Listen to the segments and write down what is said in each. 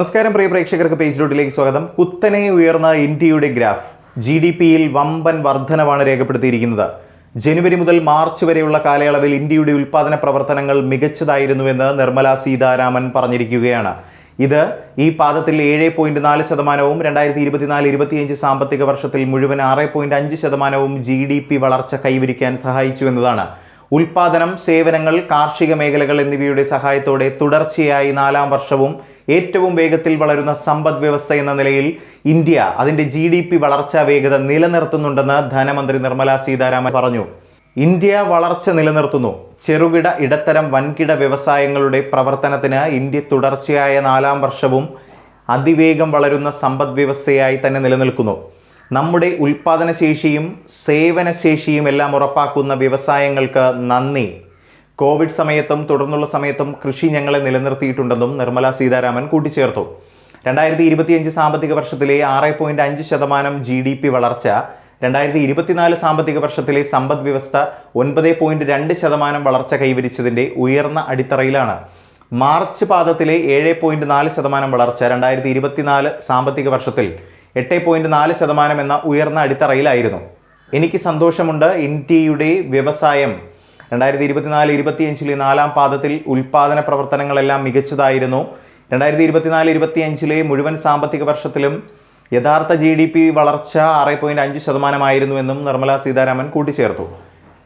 നമസ്കാരം പ്രിയ പ്രേക്ഷകർക്ക് പേജ് ഡോട്ടിലേക്ക് സ്വാഗതം. കുത്തനെ ഉയർന്ന ഇന്ത്യയുടെ ഗ്രാഫ് ജി ഡി പിയിൽ വമ്പൻ വർധനവാണ് രേഖപ്പെടുത്തിയിരിക്കുന്നത്. ജനുവരി മുതൽ മാർച്ച് വരെയുള്ള കാലയളവിൽ ഇന്ത്യയുടെ ഉൽപ്പാദന പ്രവർത്തനങ്ങൾ മികച്ചതായിരുന്നുവെന്ന് നിർമ്മല സീതാരാമൻ പറഞ്ഞിരിക്കുകയാണ്. ഇത് ഈ പാദത്തിൽ ഏഴ് പോയിന്റ് നാല് ശതമാനവും രണ്ടായിരത്തി ഇരുപത്തിനാല് ഇരുപത്തിയഞ്ച് സാമ്പത്തിക വർഷത്തിൽ മുഴുവൻ ആറ് പോയിന്റ് അഞ്ച് ശതമാനവും ജി ഡി പി വളർച്ച കൈവരിക്കാൻ സഹായിച്ചു എന്നതാണ്. ഉൽപാദനം സേവനങ്ങൾ കാർഷിക മേഖലകൾ എന്നിവയുടെ സഹായത്തോടെ തുടർച്ചയായി നാലാം വർഷവും ഏറ്റവും വേഗത്തിൽ വളരുന്ന സമ്പദ് വ്യവസ്ഥ എന്ന നിലയിൽ ഇന്ത്യ അതിന്റെ ജി ഡി പി വളർച്ചാ വേഗത നിലനിർത്തുന്നുണ്ടെന്ന് ധനമന്ത്രി നിർമ്മലാ സീതാരാമൻ പറഞ്ഞു. ഇന്ത്യ വളർച്ച നിലനിർത്തുന്നു. ചെറുകിട ഇടത്തരം വൻകിട വ്യവസായങ്ങളുടെ പ്രവർത്തനത്തിന് ഇന്ത്യ തുടർച്ചയായ നാലാം വർഷവും അതിവേഗം വളരുന്ന സമ്പദ്വ്യവസ്ഥയായി തന്നെ നിലനിൽക്കുന്നു. നമ്മുടെ ഉൽപ്പാദനശേഷിയും സേവനശേഷിയും എല്ലാം ഉറപ്പാക്കുന്ന വ്യവസായങ്ങൾക്ക് നന്ദി. കോവിഡ് സമയത്തും തുടർന്നുള്ള സമയത്തും കൃഷി ഞങ്ങളെ നിലനിർത്തിയിട്ടുണ്ടെന്നും നിർമ്മല സീതാരാമൻ കൂട്ടിച്ചേർത്തു. രണ്ടായിരത്തി ഇരുപത്തിയഞ്ച് സാമ്പത്തിക വർഷത്തിലെ ആറ് പോയിന്റ് അഞ്ച് ശതമാനം ജി ഡി പി വളർച്ച രണ്ടായിരത്തി ഇരുപത്തിനാല് സാമ്പത്തിക വർഷത്തിലെ സമ്പദ് വ്യവസ്ഥ ഒൻപത് പോയിന്റ് രണ്ട് ശതമാനം വളർച്ച കൈവരിച്ചതിന്റെ ഉയർന്ന അടിത്തറയിലാണ്. മാർച്ച് പാദത്തിലെ ഏഴ് പോയിന്റ് നാല് ശതമാനം വളർച്ച രണ്ടായിരത്തി ഇരുപത്തിനാല് സാമ്പത്തിക വർഷത്തിൽ എട്ട് പോയിന്റ് നാല് ശതമാനം എന്ന ഉയർന്ന അടിത്തറയിലായിരുന്നു. എനിക്ക് സന്തോഷമുണ്ട് ഇന്ത്യയുടെ വ്യവസായം. രണ്ടായിരത്തി ഇരുപത്തിനാല് ഇരുപത്തിയഞ്ചിലെ നാലാം പാദത്തിൽ ഉൽപാദന പ്രവർത്തനങ്ങളെല്ലാം മികച്ചതായിരുന്നു. രണ്ടായിരത്തി ഇരുപത്തിനാല് ഇരുപത്തിയഞ്ചിലെ മുഴുവൻ സാമ്പത്തിക വർഷത്തിലും യഥാർത്ഥ ജി ഡി പി വളർച്ച ആറ് പോയിന്റ് അഞ്ച് ശതമാനമായിരുന്നുവെന്നും നിർമ്മലാ സീതാരാമൻ കൂട്ടിച്ചേർത്തു.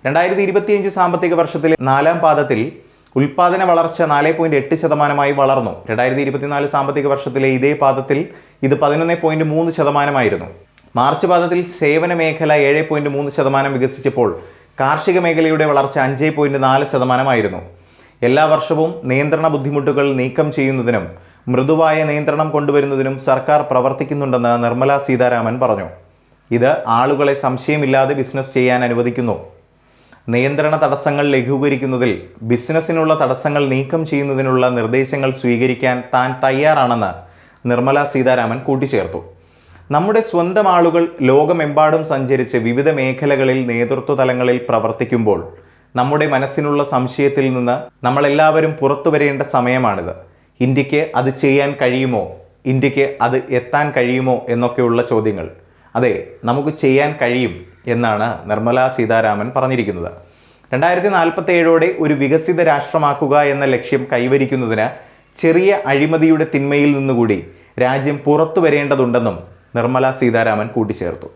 രണ്ടായിരത്തി ഇരുപത്തിയഞ്ച് സാമ്പത്തിക വർഷത്തിലെ നാലാം പാദത്തിൽ ഉൽപാദന വളർച്ച നാല് പോയിന്റ് എട്ട് ശതമാനമായി വളർന്നു. രണ്ടായിരത്തി ഇരുപത്തിനാല് സാമ്പത്തിക വർഷത്തിലെ ഇതേ പാദത്തിൽ ഇത് പതിനൊന്ന് പോയിന്റ് മൂന്ന് ശതമാനമായിരുന്നു. മാർച്ച് പാദത്തിൽ സേവന മേഖല ഏഴ് പോയിന്റ് മൂന്ന് ശതമാനം വികസിച്ചപ്പോൾ കാർഷിക മേഖലയുടെ വളർച്ച അഞ്ച് പോയിന്റ് നാല് ശതമാനമായിരുന്നു. എല്ലാ വർഷവും നിയന്ത്രണ ബുദ്ധിമുട്ടുകൾ നീക്കം ചെയ്യുന്നതിനും മൃദുവായ നിയന്ത്രണം കൊണ്ടുവരുന്നതിനും സർക്കാർ പ്രവർത്തിക്കുന്നുണ്ടെന്ന് നിർമ്മലാ സീതാരാമൻ പറഞ്ഞു. ഇത് ആളുകളെ സംശയമില്ലാതെ ബിസിനസ് ചെയ്യാൻ അനുവദിക്കുന്നു. നിയന്ത്രണ തടസ്സങ്ങൾ ലഘൂകരിക്കുന്നതിൽ ബിസിനസ്സിനുള്ള തടസ്സങ്ങൾ നീക്കം ചെയ്യുന്നതിനുള്ള നിർദ്ദേശങ്ങൾ സ്വീകരിക്കാൻ താൻ തയ്യാറാണെന്ന് നിർമ്മല സീതാരാമൻ കൂട്ടിച്ചേർത്തു. നമ്മുടെ സ്വന്തം ആളുകൾ ലോകമെമ്പാടും സഞ്ചരിച്ച് വിവിധ മേഖലകളിൽ നേതൃത്വ തലങ്ങളിൽ പ്രവർത്തിക്കുമ്പോൾ നമ്മുടെ മനസ്സിനുള്ള സംശയത്തിൽ നിന്ന് നമ്മളെല്ലാവരും പുറത്തു വരേണ്ട സമയമാണിത്. ഇന്ത്യയ്ക്ക് അത് ചെയ്യാൻ കഴിയുമോ? ഇന്ത്യയ്ക്ക് അത് എത്താൻ കഴിയുമോ? എന്നൊക്കെയുള്ള ചോദ്യങ്ങൾ. അതെ നമുക്ക് ചെയ്യാൻ കഴിയും എന്നാണ് നിർമ്മലാ സീതാരാമൻ പറഞ്ഞിരിക്കുന്നത്. രണ്ടായിരത്തി നാൽപ്പത്തി ഏഴോടെ ഒരു വികസിത രാഷ്ട്രമാക്കുക എന്ന ലക്ഷ്യം കൈവരിക്കുന്നതിന് ചെറിയ അഴിമതിയുടെ തിന്മയിൽ നിന്നുകൂടി രാജ്യം പുറത്തു വരേണ്ടതുണ്ടെന്നും നിർമ്മലാ സീതാരാമൻ കൂട്ടിച്ചേർത്തു.